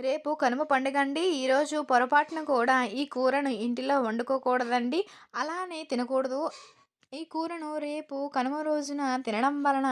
రేపు కనుమ పండుగండి. ఈరోజు పొరపాటున కూడా ఈ కూరను ఇంటిలో వండుకోకూడదండి. అలానే తినకూడదు. ఈ కూరను రేపు కనుమ రోజున తినడం వలన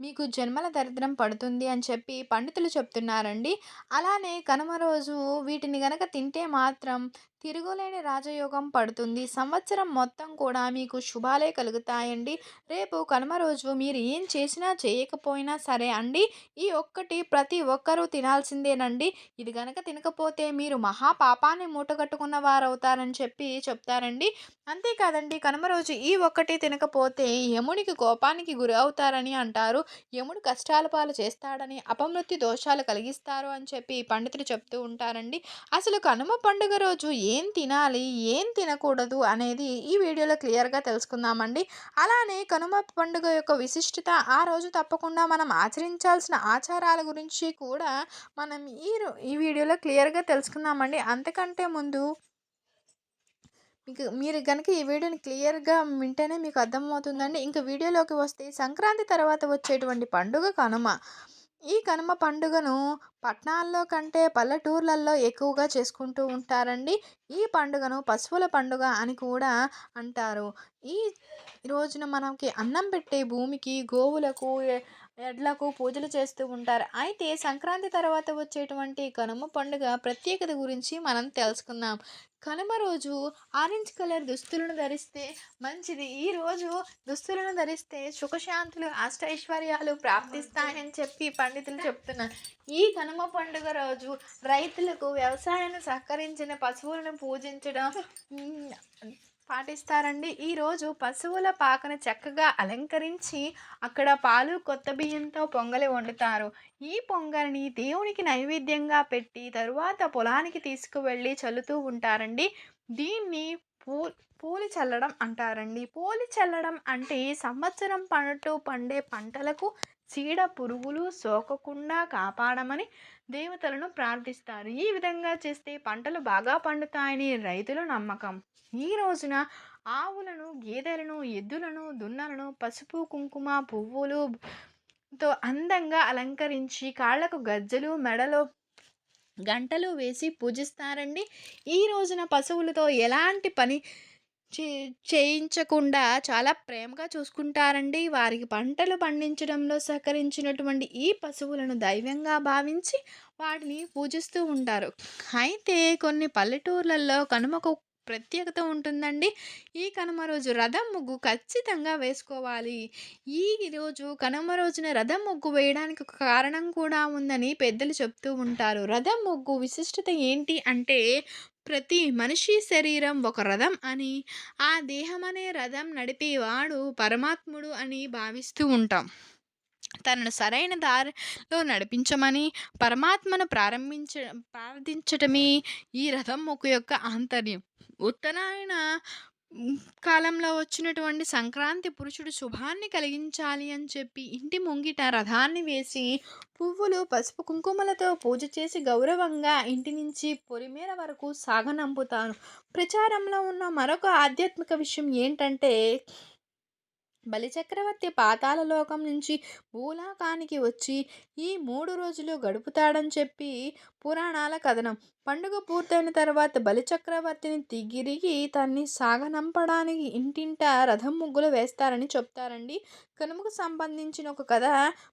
మీకు జన్మల దరిద్రం పడుతుంది అని చెప్పి పండితులు చెప్తున్నారండి. అలానే కనుమ రోజు వీటిని గనక తింటే మాత్రం తిరుగులేని రాజయోగం పడుతుంది. సంవత్సరం మొత్తం కూడా మీకు శుభాలే కలుగుతాయండి. రేపు కనుమ రోజు మీరు ఏం చేసినా చేయకపోయినా సరే అండి ఈ ఒక్కటి ప్రతి ఒక్కరూ తినాల్సిందేనండి. ఇది గనక తినకపోతే మీరు మహాపాపాన్ని మూటగట్టుకున్న వారవుతారని చెప్పి చెప్తారండి. అంతేకాదండి కనుమ రోజు ఈ ఒక్కటి తినకపోతే యమునికి కోపానికి గురి అవుతారని అంటారు. యముడు కష్టాల పాలు చేస్తాడని అపమృత్యు దోషాలు కలిగిస్తారు అని చెప్పి పండితులు చెప్తూ ఉంటారండి. అసలు కనుమ పండుగ రోజు ఏం తినాలి? ఏం తినకూడదు? అనేది ఈ వీడియోలో క్లియర్గా తెలుసుకుందామండి. అలానే కనుమ పండుగ యొక్క విశిష్టత ఆ రోజు తప్పకుండా మనం ఆచరించాల్సిన ఆచారాల గురించి కూడా మనం ఈ ఈ వీడియోలో క్లియర్గా తెలుసుకుందామండి. అంతకంటే ముందు మీకు మీరు కనుక ఈ వీడియోని క్లియర్గా వింటేనే మీకు అర్థమవుతుందండి. ఇంకా వీడియోలోకి వస్తే సంక్రాంతి తర్వాత వచ్చేటువంటి పండుగ కనుమ. ఈ కనుమ పండుగను పట్టణాల్లో కంటే పల్లెటూర్లలో ఎక్కువగా చేసుకుంటూ ఉంటారండి. ఈ పండుగను పశువుల పండుగ అని కూడా అంటారు. ఈ రోజున మనకి అన్నం పెట్టే భూమికి గోవులకు ఎడ్లకు పూజలు చేస్తూ ఉంటారు. అయితే సంక్రాంతి తర్వాత వచ్చేటువంటి కనుమ పండుగ ప్రత్యేకత గురించి మనం తెలుసుకుందాం. కనుమ రోజు ఆరెంజ్ కలర్ దుస్తులను ధరిస్తే మంచిది. ఈరోజు దుస్తులను ధరిస్తే సుఖశాంతులు అష్టైశ్వర్యాలు ప్రాప్తిస్తాయని చెప్పి పండితులు చెప్తున్నారు. ఈ కనుమ పండుగ రోజు రైతులకు వ్యవసాయాన్ని సహకరించిన పశువులను పూజించడం పాటిస్తారండి. ఈరోజు పశువుల పాకను చక్కగా అలంకరించి అక్కడ పాలు కొత్త బియ్యంతో పొంగలి వండుతారు. ఈ పొంగలిని దేవునికి నైవేద్యంగా పెట్టి తరువాత పొలానికి తీసుకువెళ్ళి చల్లుతూ ఉంటారండి. దీన్ని పూ పూలి చల్లడం అంటారండి. పూలి చల్లడం అంటే సంవత్సరం పంటూ పండే పంటలకు చీడ పురుగులు సోకకుండా కాపాడమని దేవతలను ప్రార్థిస్తారు. ఈ విధంగా చేస్తే పంటలు బాగా పండుతాయని రైతుల నమ్మకం. ఈ రోజున ఆవులను గేదెలను ఎద్దులను దున్నలను పసుపు కుంకుమ పువ్వులు తో అందంగా అలంకరించి కాళ్ళకు గజ్జలు మెడలో గంటలు వేసి పూజిస్తారండి. ఈ రోజున పశువులతో ఎలాంటి పని చే చేయించకుండా చాలా ప్రేమగా చూసుకుంటారండి. వారికి పంటలు పండించడంలో సహకరించినటువంటి ఈ పశువులను దైవంగా భావించి వాటిని పూజిస్తూ ఉంటారు. అయితే కొన్ని పల్లెటూర్లలో కనుమకు ప్రత్యేకత ఉంటుందండి. ఈ కనుమ రోజు రథం ముగ్గు ఖచ్చితంగా వేసుకోవాలి. ఈ రోజు కనుమ రోజున రథం ముగ్గు వేయడానికి ఒక కారణం కూడా ఉందని పెద్దలు చెప్తూ ఉంటారు. రథం ముగ్గు విశిష్టత ఏంటి అంటే ప్రతి మనిషి శరీరం ఒక రథం అని ఆ దేహం అనే రథం నడిపేవాడు పరమాత్ముడు అని భావిస్తూ ఉంటాం. తనను సరైన దారిలో నడిపించమని పరమాత్మను ప్రారంభించ ప్రార్థించటమే ఈ రథం ఒక యొక్క ఆంతర్యం. ఉత్తరాయణ కాలంలో వచ్చినటువంటి సంక్రాంతి పురుషుడు శుభాన్ని కలిగించాలి అని చెప్పి ఇంటి ముంగిట రథాన్ని వేసి పువ్వులు పసుపు కుంకుమలతో పూజ చేసి గౌరవంగా ఇంటి నుంచి పొరిమేర వరకు సాగనంపుతాను. ప్రచారంలో ఉన్న మరొక ఆధ్యాత్మిక విషయం ఏంటంటే బలిచక్రవర్తి పాతాల లోకం నుంచి భూలోకానికి వచ్చి ఈ మూడు రోజులు గడుపుతాడని చెప్పి పురాణాల కథనం. పండుగ పూర్తయిన తర్వాత బలిచక్రవర్తిని తిరిగి తన్ని సాగనంపడానికి ఇంటింట రథం ముగ్గులు వేస్తారని చెప్తారండి. కనుమకు సంబంధించిన ఒక కథ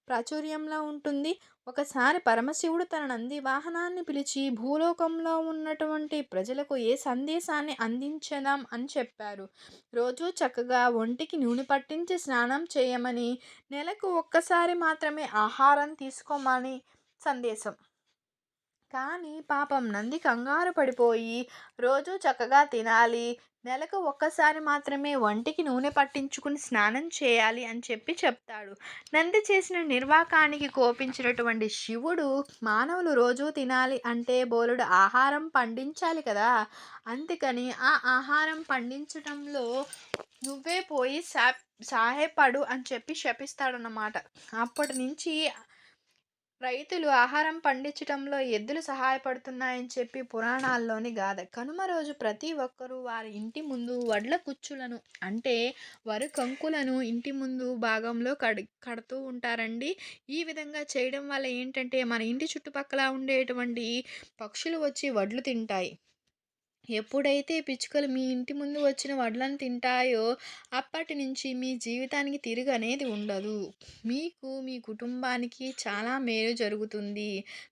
ప్రాచుర్యంలో ఉంటుంది. ఒకసారి పరమశివుడు తన నంది వాహనాన్ని పిలిచి భూలోకంలో ఉన్నటువంటి ప్రజలకు ఏ సందేశాన్ని అందించదాం అని చెప్పారు. రోజు చక్కగా ఒంటికి నూనె పట్టించి స్నానం చేయమని నెలకు ఒక్కసారి మాత్రమే ఆహారం తీసుకోమని సందేశం. కానీ పాపం నంది కంగారు పడిపోయి రోజు చక్కగా తినాలి. నెలకు ఒక్కసారి మాత్రమే వంటికి నూనె పట్టించుకుని స్నానం చేయాలి అని చెప్పి చెప్తాడు. నంది చేసిన నిర్వాకానికి కోపించినటువంటి శివుడు మానవులు రోజూ తినాలి అంటే బోలుడు ఆహారం పండించాలి కదా! అందుకని ఆ ఆహారం పండించడంలో నువ్వే పోయి సా సహాయపడు అని చెప్పి శపిస్తాడన్నమాట. అప్పటి నుంచి రైతులు ఆహారం పండించటంలో ఎద్దులు సహాయపడుతున్నాయని చెప్పి పురాణాల్లోని గాథ. కనుమ రోజు ప్రతి ఒక్కరూ వారి ఇంటి ముందు వడ్ల కుచ్చులను అంటే వరి కంకులను ఇంటి ముందు భాగంలో కడి కడుతూ ఉంటారండి. ఈ విధంగా చేయడం వల్ల ఏంటంటే మన ఇంటి చుట్టుపక్కల ఉండేటువంటి పక్షులు వచ్చి వడ్లు తింటాయి. ఎప్పుడైతే పిచ్చుకలు మీ ఇంటి ముందు వచ్చిన వడ్లను తింటాయో అప్పటి నుంచి మీ జీవితానికి తిరుగు అనేది ఉండదు. మీకు మీ కుటుంబానికి చాలా మేలు జరుగుతుంది.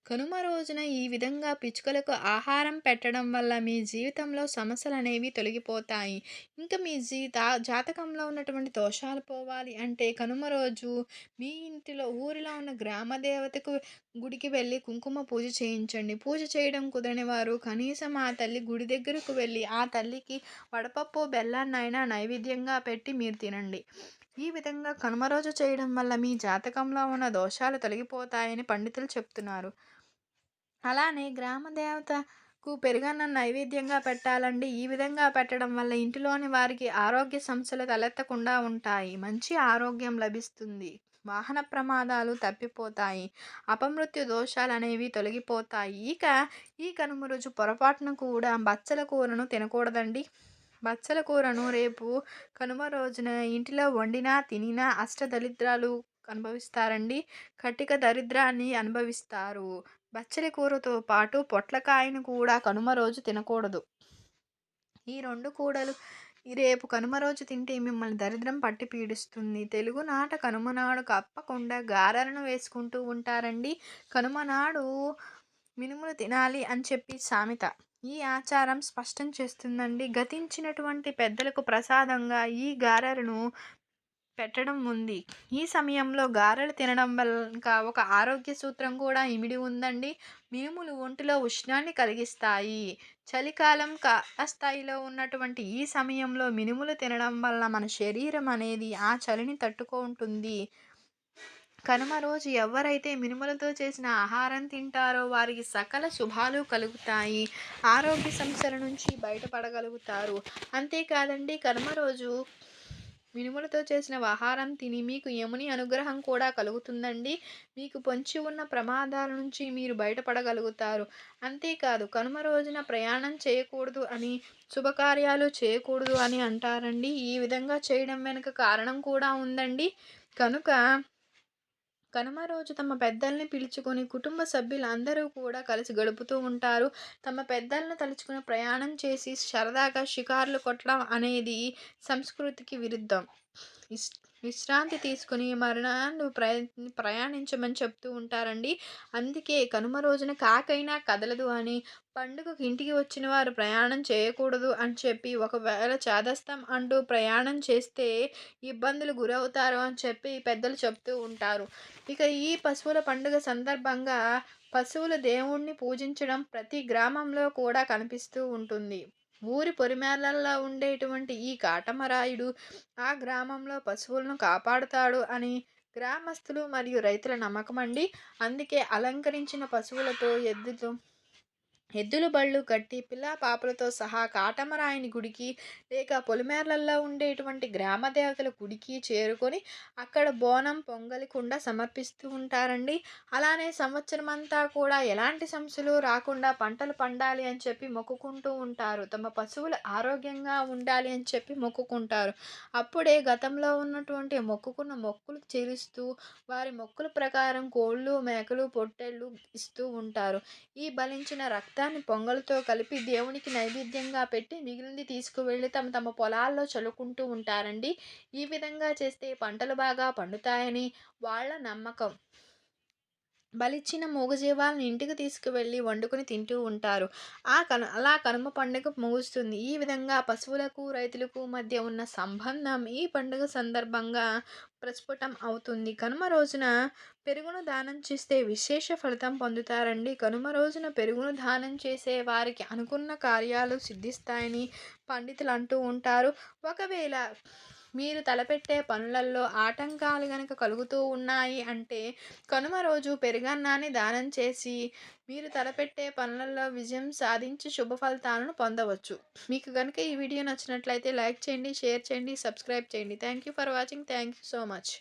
కనుమ రోజున ఈ విధంగా పిచ్చుకలకు ఆహారం పెట్టడం వల్ల మీ జీవితంలో సమస్యలు అనేవి తొలగిపోతాయి. ఇంకా మీ జీవిత జాతకంలో ఉన్నటువంటి దోషాలు పోవాలి అంటే కనుమ రోజు మీ ఇంటిలో ఊరిలో ఉన్న గ్రామ దేవతకు గుడికి వెళ్ళి కుంకుమ పూజ చేయించండి. పూజ చేయడం కుదరని వారు కనీసం ఆ తల్లి గుడి దగ్గరకు వెళ్ళి ఆ తల్లికి వడపప్పు బెల్లాన్నైనా నైవేద్యంగా పెట్టి మీరు తినండి. ఈ విధంగా కనుమ రోజు చేయడం వల్ల మీ జాతకంలో ఉన్న దోషాలు తొలగిపోతాయని పండితులు చెప్తున్నారు. అలానే గ్రామ దేవతకు పెరుగన్న నైవేద్యంగా పెట్టాలండి. ఈ విధంగా పెట్టడం వల్ల ఇంటిలోని వారికి ఆరోగ్య సమస్యలు తలెత్తకుండా ఉంటాయి. మంచి ఆరోగ్యం లభిస్తుంది. వాహన ప్రమాదాలు తప్పిపోతాయి. అపమృత్యు దోషాలు అనేవి తొలగిపోతాయి. ఇక ఈ కనుమ రోజు పొరపాటున కూడా బచ్చల కూరను తినకూడదండి. బచ్చల కూరను రేపు కనుమ రోజున ఇంటిలో వండినా తినినా అష్టదరిద్రాలు అనుభవిస్తారండి. కటిక దరిద్రాన్ని అనుభవిస్తారు. బచ్చలి కూరతో పాటు పొట్లకాయను కూడా కనుమ రోజు తినకూడదు. ఈ రెండు కూడలు రేపు కనుమ రోజు తింటే మిమ్మల్ని దరిద్రం పట్టి పీడిస్తుంది. తెలుగునాట కనుమనాడు కప్పకుండా గారెలను వేసుకుంటూ ఉంటారండి. కనుమనాడు మినుములు తినాలి అని చెప్పి సామెత. ఈ ఆచారం స్పష్టం చేస్తుందండి. గతించినటువంటి పెద్దలకు ప్రసాదంగా ఈ గారెలను పెట్టడం ఉంది. ఈ సమయంలో గారెలు తినడం వల్ల ఇంకా ఒక ఆరోగ్య సూత్రం కూడా ఇమిడి ఉందండి. మినుములు ఒంటిలో ఉష్ణాన్ని కలిగిస్తాయి. చలికాలం స్థాయిలో ఉన్నటువంటి ఈ సమయంలో మినుములు తినడం వల్ల మన శరీరం అనేది ఆ చలిని తట్టుకుంటుంది. కనుమ రోజు ఎవరైతే మినుములతో చేసిన ఆహారం తింటారో వారికి సకల శుభాలు కలుగుతాయి. ఆరోగ్య సమస్యల నుంచి బయటపడగలుగుతారు. అంతేకాదండి కనుమ రోజు మినుములతో చేసిన ఆహారం తిని మీకు యముని అనుగ్రహం కూడా కలుగుతుందండి. మీకు పొంచి ఉన్న ప్రమాదాల నుంచి మీరు బయటపడగలుగుతారు. అంతేకాదు కనుమ రోజున ప్రయాణం చేయకూడదు అని శుభకార్యాలు చేయకూడదు అని అంటారండి. ఈ విధంగా చేయడం వెనుక కారణం కూడా ఉందండి. కనుక కనుమ రోజు తమ పెద్దల్ని పిలుచుకొని కుటుంబ సభ్యులందరూ కూడా కలిసి గడుపుతూ ఉంటారు. తమ పెద్దలను తలుచుకుని ప్రయాణం చేసి సరదాగా షికార్లు కొట్టడం అనేది సంస్కృతికి విరుద్ధం. విశ్రాంతి తీసుకుని మరణాన్ని ప్రయ ప్రయాణించమని చెప్తూ ఉంటారండి. అందుకే కనుమ రోజున కాకైనా కదలదు అని పండుగకు ఇంటికి వచ్చిన వారు ప్రయాణం చేయకూడదు అని చెప్పి ఒకవేళ చాదస్తం అంటూ ప్రయాణం చేస్తే ఇబ్బందులు గురవుతారు అని చెప్పి పెద్దలు చెప్తూ ఉంటారు. ఇక ఈ పశువుల పండుగ సందర్భంగా పశువుల దేవుణ్ణి పూజించడం ప్రతి గ్రామంలో కూడా కనిపిస్తూ ఉంటుంది. ఊరి పొరిమేళల్లో ఉండేటువంటి ఈ కాటమరాయుడు ఆ గ్రామంలో పశువులను కాపాడుతాడు అని గ్రామస్తులు మరియు రైతుల నమ్మకం అండి అందుకే అలంకరించిన పశువులతో ఎద్దుతో ఎద్దుల బళ్ళు కట్టి పిల్ల పాపలతో సహా కాటమరాయని గుడికి లేక పొలిమేరలలో ఉండేటువంటి గ్రామ దేవతల గుడికి చేరుకొని అక్కడ బోనం పొంగలి కుండ సమర్పిస్తూ ఉంటారండి. అలానే సంవత్సరం అంతా కూడా ఎలాంటి సమస్యలు రాకుండా పంటలు పండాలి అని చెప్పి మొక్కుకుంటూ ఉంటారు. తమ పశువులు ఆరోగ్యంగా ఉండాలి అని చెప్పి మొక్కుకుంటారు. అప్పుడే గతంలో ఉన్నటువంటి మొక్కుకున్న మొక్కులు చేరుస్తూ వారి మొక్కుల ప్రకారం కోళ్ళు మేకలు పొట్టెళ్ళు ఇస్తూ ఉంటారు. ఈ బలించిన రక్త రక్తాన్ని పొంగలతో కలిపి దేవునికి నైవేద్యంగా పెట్టి మిగిలింది తీసుకువెళ్ళి తమ తమ పొలాల్లో చల్లుకుంటూ ఉంటారండి. ఈ విధంగా చేస్తే పంటలు బాగా పండుతాయని వాళ్ళ నమ్మకం. బలిచ్చిన మూగజీవాలను ఇంటికి తీసుకువెళ్ళి వండుకొని తింటూ ఉంటారు. ఆ కను అలా కనుమ పండుగ ముగుస్తుంది. ఈ విధంగా పశువులకు రైతులకు మధ్య ఉన్న సంబంధం ఈ పండుగ సందర్భంగా ప్రస్ఫుటం అవుతుంది. కనుమ రోజున పెరుగును దానం చేస్తే విశేష ఫలితం పొందుతారండి. కనుమ రోజున పెరుగును దానం చేసే వారికి అనుకున్న కార్యాలు సిద్ధిస్తాయని పండితులు అంటూ ఉంటారు. ఒకవేళ మీరు తలపెట్టే పనులలో ఆటంకాలు గనక కలుగుతూ ఉన్నాయి అంటే కనుమ రోజు పెరుగన్నాన్ని దానం చేసి మీరు తలపెట్టే పనులలో విజయం సాధించి శుభ ఫలితాలను పొందవచ్చు. మీకు కనుక ఈ వీడియో నచ్చినట్లయితే లైక్ చేయండి షేర్ చేయండి సబ్స్క్రైబ్ చేయండి. Thank you for watching. Thank you so much.